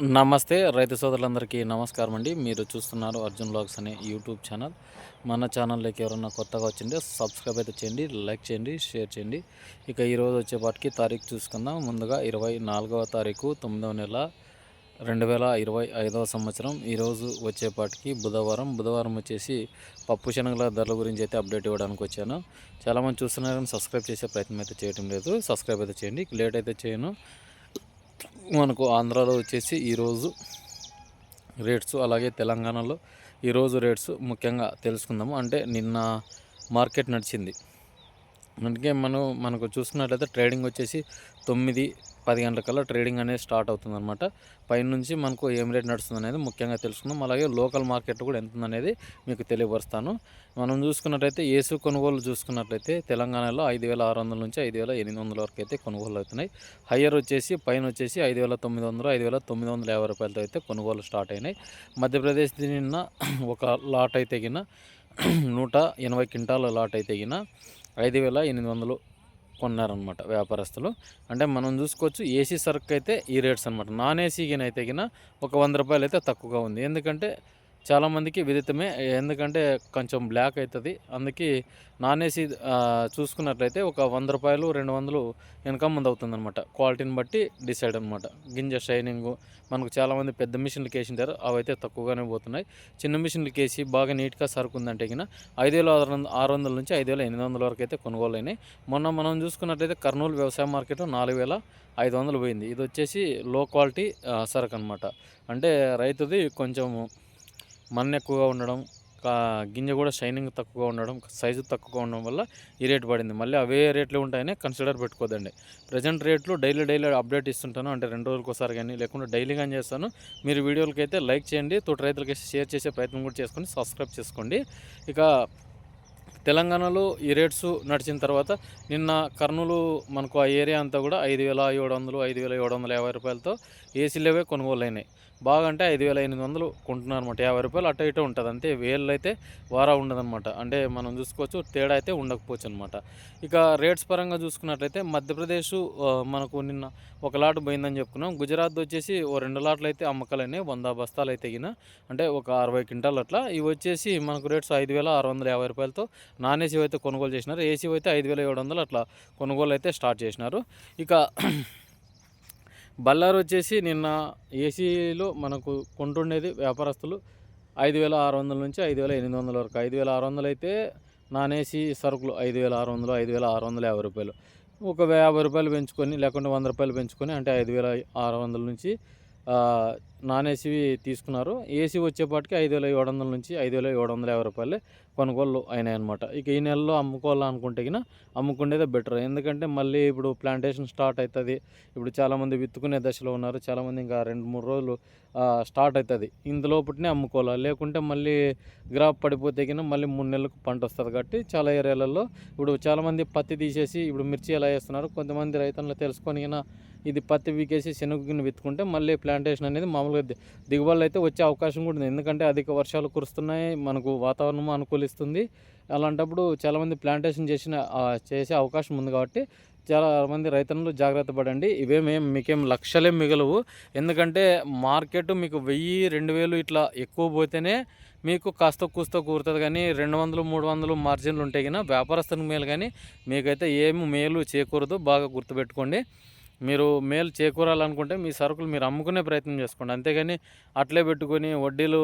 నమస్తే రైతు సోదరులందరికీ నమస్కారం అండి. మీరు చూస్తున్నారు అర్జున్ బ్లాగ్స్ అనే యూట్యూబ్ ఛానల్. మన ఛానల్లోకి ఎవరన్నా కొత్తగా వచ్చింటే సబ్స్క్రైబ్ అయితే చేయండి లైక్ చేయండి షేర్ చేయండి. ఇక ఈరోజు వచ్చేపాటికి తారీఖు చూసుకుందాం. ముందుగా ఇరవై నాలుగవ తారీఖు తొమ్మిదవ నెల రెండు వేల ఇరవై ఐదవ సంవత్సరం. ఈరోజు వచ్చేపాటికి బుధవారం. బుధవారం వచ్చేసి పప్పు శనగల ధరల గురించి అయితే అప్డేట్ ఇవ్వడానికి వచ్చాను. చాలామంది చూస్తున్నారని సబ్స్క్రైబ్ చేసే ప్రయత్నం అయితే చేయడం లేదు. సబ్స్క్రైబ్ అయితే చేయండి. లేట్ అయితే చేయను. మనకు ఆంధ్రాలో వచ్చేసి ఈరోజు రేట్స్ అలాగే తెలంగాణలో ఈరోజు రేట్స్ ముఖ్యంగా తెలుసుకుందాము. అంటే నిన్న మార్కెట్ నడిచింది. అందుకే మనం మనకు చూసుకున్నట్లయితే ట్రేడింగ్ వచ్చేసి తొమ్మిది పది గంటలకల్లా ట్రేడింగ్ అనేది స్టార్ట్ అవుతుంది అనమాట పైనుంచి మనకు ఏం రేట్ నడుస్తుంది అనేది ముఖ్యంగా తెలుసుకుందాం. అలాగే లోకల్ మార్కెట్ కూడా ఎంత అనేది మీకు తెలియపరుస్తాను. మనం చూసుకున్నట్లయితే ఏసు కొనుగోలు చూసుకున్నట్లయితే తెలంగాణలో ఐదు వేల ఆరు వందల నుంచి ఐదు వేల ఎనిమిది వందల వరకు అయితే కొనుగోలు అవుతున్నాయి. హయ్యర్ వచ్చేసి పైన వచ్చేసి ఐదు వేల తొమ్మిది వందలు ఐదు వేల తొమ్మిది వందల యాభై రూపాయలతో అయితే కొనుగోలు స్టార్ట్ అయినాయి. మధ్యప్రదేశ్ నిన్న ఒక లాట్ అయితే గిన నూట ఎనభై క్వింటాల లాట్ అయితే గిన ఐదు వేల ఎనిమిది వందలు కొన్నారనమాట వ్యాపారస్తులు. అంటే మనం చూసుకోవచ్చు ఏసీ సరుకు అయితే ఈ రేట్స్ అనమాట నాన్ ఏసీకినైతే గిన అయితే ఒక వంద రూపాయలు అయితే తక్కువగా ఉంది. ఎందుకంటే చాలామందికి విదితమే. ఎందుకంటే కొంచెం బ్లాక్ అవుతుంది అందుకే నాన్ ఏసీ చూసుకున్నట్లయితే ఒక వంద రూపాయలు రెండు వందలు వెనక ముందు అవుతుందన్నమాట. క్వాలిటీని బట్టి డిసైడ్ అనమాట గింజ షైనింగ్ మనకు చాలామంది పెద్ద మిషన్లు వేసింటారు. అవి అయితే తక్కువగానే పోతున్నాయి. చిన్న మిషన్లు వేసి బాగా నీట్గా సరుకు ఉందంటే కింద ఐదు వేల ఆరు వందల నుంచి ఐదు వేల ఎనిమిది వందల వరకు అయితే కొనుగోలు అయినాయి. మొన్న మనం చూసుకున్నట్లయితే కర్నూలు వ్యవసాయ మార్కెట్ నాలుగు వేల ఐదు వందలు పోయింది. ఇది వచ్చేసి లో క్వాలిటీ సరుకు అనమాట అంటే రైతుది కొంచెం మన్ను ఎక్కువగా ఉండడం గింజ కూడా షైనింగ్ తక్కువగా ఉండడం సైజు తక్కువగా ఉండడం వల్ల ఈ రేట్ పడింది. మళ్ళీ అవే రేట్లు ఉంటాయని కన్సిడర్ పెట్టుకోదండి. ప్రజెంట్ రేట్లు డైలీ డైలీ అప్డేట్ ఇస్తుంటాను. అంటే రెండు రోజులకు ఒకసారి కానీ లేకుంటే డైలీ కానీ చేస్తాను. మీరు వీడియోలకి అయితే లైక్ చేయండి. తోటి రైతులకి షేర్ చేసే ప్రయత్నం కూడా చేసుకొని సబ్స్క్రైబ్ చేసుకోండి. ఇక తెలంగాణలో ఈ రేట్స్ నడిచిన తర్వాత నిన్న కర్నూలు మనకు ఆ ఏరియా అంతా కూడా ఐదు వేల ఏడు వందలు ఐదు వేల ఏడు వందల యాభై రూపాయలతో ఏసీలేవే కొనుగోలు అయినాయి బాగా అంటే ఐదు వేల ఎనిమిది వందలు కొంటున్నారు అనమాట యాభై రూపాయలు అటు ఇటు ఉంటుంది అంతే. వేళ్ళు అయితే వారా ఉండదన్నమాట. అంటే మనం చూసుకోవచ్చు తేడా అయితే ఉండకపోవచ్చు అనమాట ఇక రేట్స్ పరంగా చూసుకున్నట్లయితే మధ్యప్రదేశ్ మనకు నిన్న ఒక లాట్ పోయిందని చెప్పుకున్నాం. గుజరాత్ వచ్చేసి ఓ రెండు లాట్లు అయితే అమ్మకాలైనాయి. వంద బస్తాలు అయితే గిన అంటే ఒక అరవై క్వింటాల్ అట్లా ఇవి వచ్చేసి మనకు రేట్స్ ఐదు వేల ఆరు వందల యాభై రూపాయలతో నాన్ ఏసీ అయితే కొనుగోలు చేసినారు. ఏసీ అయితే ఐదు వేల ఏడు వందలు అట్లా కొనుగోలు అయితే స్టార్ట్ చేసినారు. ఇక బల్లారు వచ్చేసి నిన్న ఏసీలో మనకు కొంటుండేది వ్యాపారస్తులు ఐదు వేల ఆరు వందల నుంచి ఐదు వేల ఎనిమిది వందల వరకు. ఐదు వేల ఆరు వందలు అయితే నాన్ ఏసీ సరుకులు ఐదు వేల ఆరు వందలు ఐదు వేల ఆరు వందల యాభై రూపాయలు. ఒక యాభై రూపాయలు పెంచుకొని లేకుంటే వంద రూపాయలు పెంచుకొని అంటే ఐదు వేల ఆరు వందల నుంచి నాన్ ఏసీవి తీసుకున్నారు. ఏసీ వచ్చేపాటికి ఐదు వేల ఏడు వందల నుంచి ఐదు వేల ఏడు వందల యాభై రూపాయలు కొనుగోలు అయినాయి అనమాట ఇక ఈ నెలలో అమ్ముకోవాలనుకుంటే కినా అమ్ముకునేదే బెటర్ ఎందుకంటే మళ్ళీ ఇప్పుడు ప్లాంటేషన్ స్టార్ట్ అవుతుంది ఇప్పుడు చాలామంది విత్తుకునే దశలో ఉన్నారు. చాలామంది ఇంకా రెండు మూడు రోజులు స్టార్ట్ అవుతుంది ఇందులో అమ్ముకోవాలి? లేకుంటే మళ్ళీ గ్రాఫ్ పడిపోతే కినా మళ్ళీ మూడు నెలలకు పంట వస్తుంది కాబట్టి చాలా ఏరియాలలో ఇప్పుడు చాలామంది పత్తి తీసేసి ఇప్పుడు మిర్చి ఎలా వేస్తున్నారు? కొంతమంది రైతులను తెలుసుకొని ఇది పత్తి వీకేసి శనగ విత్తుకుంటే మళ్ళీ ప్లాంటేషన్ అనేది మామూలుగా దిగుబడులు అయితే వచ్చే అవకాశం కూడా ఉంది. ఎందుకంటే అధిక వర్షాలు కురుస్తున్నాయి మనకు వాతావరణం అనుకూలిస్తుంది. అలాంటప్పుడు చాలామంది ప్లాంటేషన్ చేసిన చేసే అవకాశం ఉంది కాబట్టి చాలామంది రైతులు జాగ్రత్త పడండి. ఇవేమేం మీకేం లక్షలే మిగలవు. ఎందుకంటే మార్కెట్ మీకు వెయ్యి రెండు వేలు ఇట్లా ఎక్కువ పోతేనే మీకు కాస్త కూస్త కూరుతుంది. కానీ రెండు వందలు మూడు వందలు మార్జిన్లు ఉంటాయి కానీ వ్యాపారస్తునికి మేలు. కానీ మీకైతే ఏమి మేలు చేకూరదు. బాగా గుర్తుపెట్టుకోండి. మీరు మేలు చేకూరాలనుకుంటే మీ సరుకులు మీరు అమ్ముకునే ప్రయత్నం చేసుకోండి. అంతేగాని అట్లే పెట్టుకొని వడ్డీలు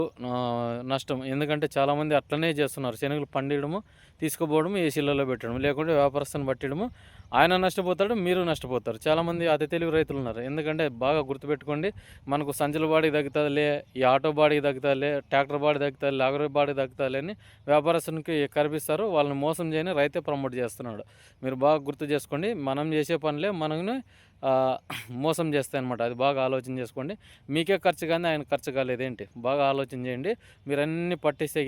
నష్టం. ఎందుకంటే చాలామంది అట్లనే చేస్తున్నారు. శనగలు పండియడము తీసుకుపోవడము ఏసీలలో పెట్టడం లేకుంటే వ్యాపారస్తుని పట్టడము ఆయన నష్టపోతాడు మీరు నష్టపోతారు. చాలామంది అతి తెలివి రైతులు ఉన్నారు. ఎందుకంటే బాగా గుర్తుపెట్టుకోండి మనకు సంచుల బాడీకి తగ్గుతుందిలే ఈ ఆటో బాడీకి తగ్గుతుందిలే ట్రాక్టర్ బాడీ తగ్గుతుంది లాగరీ బాడీ తగ్గుతుందిలే అని వ్యాపారస్తునికి కనిపిస్తారు వాళ్ళని మోసం చేయని రైతే ప్రమోట్ చేస్తున్నాడు. మీరు బాగా గుర్తు చేసుకోండి మనం చేసే పనులే మనల్ని మోసం చేస్తాయి అనమాట అది బాగా ఆలోచన చేసుకోండి. మీకే ఖర్చు కానీ ఆయన ఖర్చు కాలేదేంటి? బాగా ఆలోచన చేయండి. మీరు అన్నీ పట్టిస్తే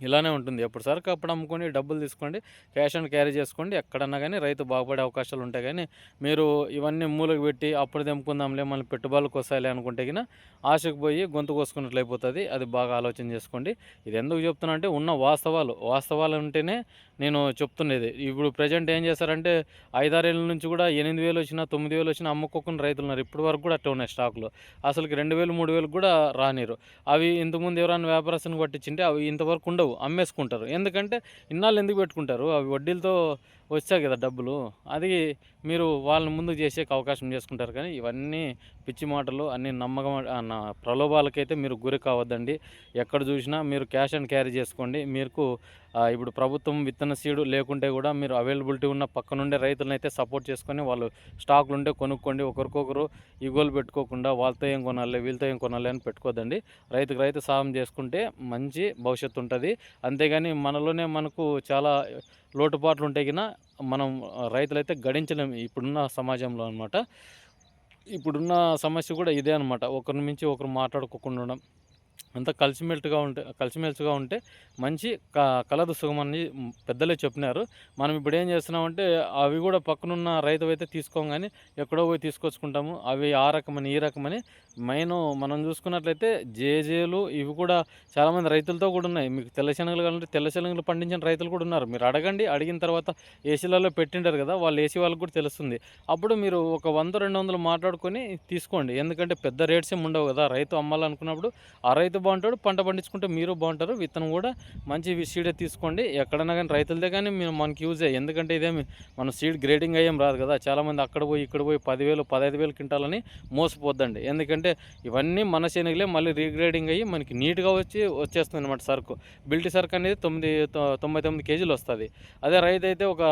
ఇలానే ఉంటుంది. ఎప్పుడు సరుకు అప్పుడు అమ్ముకొని డబ్బులు తీసుకోండి క్యాష్ అండ్ క్యారీ చేసుకోండి. ఎక్కడన్నా కానీ రైతు బాగుపడే అవకాశాలు ఉంటాయి కానీ మీరు ఇవన్నీ మూలకు పెట్టి అప్పుడు తెంపుకుందాంలే మళ్ళీ పెట్టుబడులకు వస్తాయిలే అనుకుంటే గిన ఆశకు పోయి గొంతు కోసుకున్నట్లు అయిపోతుంది. అది బాగా ఆలోచన చేసుకోండి. ఇది ఎందుకు చెప్తున్నా అంటే ఉన్న వాస్తవాలు. వాస్తవాలు ఉంటేనే నేను చెప్తున్నది. ఇప్పుడు ప్రజెంట్ ఏం చేస్తారంటే ఐదారేళ్ళ నుంచి కూడా ఎనిమిది వేలు వచ్చినా తొమ్మిది వేలు వచ్చినా అమ్ముకోకుండా రైతులు ఉన్నారు. ఇప్పటి వరకు కూడా అట్టే ఉన్నాయి స్టాకులు. అసలుకి రెండు వేలు మూడు వేలు కూడా రానిరు. అవి ఇంతకుముందు ఎవరైనా వ్యాపారస్తుని పట్టించింటే అవి ఇంతవరకు ఉండవు. అమ్మేసుకుంటారు. ఎందుకంటే ఇన్నాళ్ళు ఎందుకు పెట్టుకుంటారు? అవి వడ్డీలతో వచ్చాయి కదా డబ్బులు. అది మీరు వాళ్ళని ముందు చేసే అవకాశం చేసుకుంటారు కానీ ఇవన్నీ పిచ్చి మాటలు అన్ని నమ్మకం నా ప్రలోభాలకైతే మీరు గురి కావద్దండి. ఎక్కడ చూసినా మీరు క్యాష్ అండ్ క్యారీ చేసుకోండి. మీకు ఇప్పుడు ప్రభుత్వం విత్తన సీడు లేకుంటే కూడా మీరు అవైలబిలిటీ ఉన్న పక్క నుండే రైతులను అయితే సపోర్ట్ చేసుకొని వాళ్ళు స్టాకులు ఉంటే కొనుక్కోండి. ఒకరికొకరు ఈగోలు పెట్టుకోకుండా వాళ్ళతో ఏం కొనాలి వీళ్ళతో ఏం కొనాలి అని పెట్టుకోదండి. రైతుకు రైతు సాయం చేసుకుంటే మంచి భవిష్యత్తు ఉంటుంది. అంతేగాని మనలోనే మనకు చాలా లోటుపాట్లు ఉంటే గిన మనం రైతులైతే గడించలేము ఇప్పుడున్న సమాజంలో అనమాట ఇప్పుడున్న సమస్య కూడా ఇదే అనమాట ఒకరి మించి ఒకరు మాట్లాడుకోకుండా ఉండడం. అంతా కలిసిమెల్ట్గా ఉంటే కలిసిమెలిసిగా ఉంటే మంచి క కలదు సుఖమని పెద్దలే చెప్పినారు. మనం ఇప్పుడు ఏం చేస్తున్నామంటే అవి కూడా పక్కనున్న రైతు అయితే తీసుకోం కానీ ఎక్కడో పోయి తీసుకొచ్చుకుంటాము. అవి ఆ రకమని ఈ రకమని. మెయిన్ మనం చూసుకున్నట్లయితే జేజేలు ఇవి కూడా చాలామంది రైతులతో కూడా ఉన్నాయి. మీకు తెల్ల శనగలు కావాలంటే తెల్ల శనగలు పండించిన రైతులు కూడా ఉన్నారు. మీరు అడగండి అడిగిన తర్వాత ఏసీలలో పెట్టింటారు కదా వాళ్ళు ఏసీ వాళ్ళకి కూడా తెలుస్తుంది. అప్పుడు మీరు ఒక వంద రెండు వందలు మాట్లాడుకొని తీసుకోండి. ఎందుకంటే పెద్ద రేట్స్ ఏమి ఉండవు కదా. రైతు అమ్మాలనుకున్నప్పుడు ఆ రైతు బాగుంటాడు పంట పండించుకుంటే మీరు బాగుంటారు విత్తనం కూడా మంచి సీడే తీసుకోండి. ఎక్కడైనా కానీ రైతులదే కానీ మేము మనకి యూజ్ అయ్యి ఎందుకంటే ఇదేమి మన సీడ్ గ్రేడింగ్ అయ్యేం రాదు కదా. చాలామంది అక్కడ పోయి ఇక్కడ పోయి పదివేలు పదహైదు వేలు కింటాలని మోసపోద్దండి. ఎందుకంటే ఇవన్నీ మన శనగలే మళ్ళీ రీగ్రేడింగ్ అయ్యి మనకి నీట్గా వచ్చి వచ్చేస్తుంది అనమాట సరుకు. బిల్టీ సరుకు అనేది తొమ్మిది తొ- తొంభై తొమ్మిది కేజీలు వస్తుంది. అదే రైతు అయితే ఒక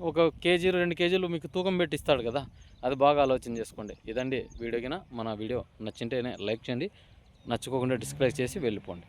ఒక కేజీ రెండు కేజీలు మీకు తూకం పెట్టి ఇస్తాడు కదా. అది బాగా ఆలోచన చేసుకోండి. ఇదండి వీడియోకిన మన వీడియో నచ్చింటేనే లైక్ చేయండి. నచ్చుకోకుండా డిస్ప్లే చేసి వెళ్ళిపోండి.